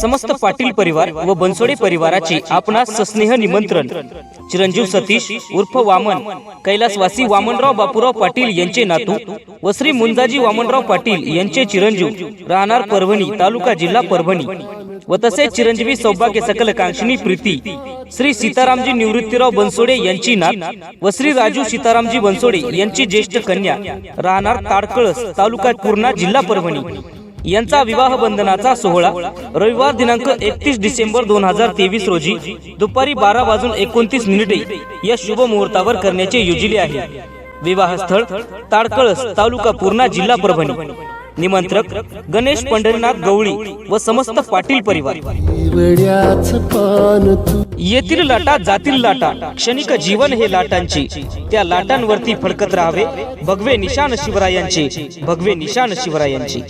समस्त पाटील परिवार व बनसोडे परिवाराचे आपणास सस्नेह निमंत्रण. चिरंजीव सतीश उर्फ वामन. कैलासवासी वामनराव बापूराव पाटील यांचे नातू व श्री मुंजाजी वामनराव पाटील यांचे चिरंजीव. राहणार परभणी तालुका जिल्हा परभणी. व तसेच चिरंजीवी सौभाग्य सकल कांक्षिणी प्रीती. श्री सीतारामजी निवृत्तीराव बनसोडे यांची नात व श्री राजू सीतारामजी बनसोडे यांची ज्येष्ठ कन्या. राहणार ताडकळस तालुका पूर्णा जिल्हा परभणी. यांचा विवाह बंधनाचा सोहळा रविवार दिनांक एकतीस डिसेंबर दोन हजार तेवीस रोजी दुपारी बारा वाजून एकोणतीस मिनिटे या शुभ मुहूर्तावर करण्याचे योजिले आहे. विवाहस्थळ ताडकळस तालुका पूर्णा जिल्हा परभणी. निमंत्रक गणेश पंढरीनाथ गवळी व समस्त पाटील परिवार. येथील लाटा जातील लाटा क्षणिक जीवन हे लाटांचे. त्या लाटांवरती फडकत राहावे भगवे निशान शिवरायांचे भगवे निशान शिवरायांची.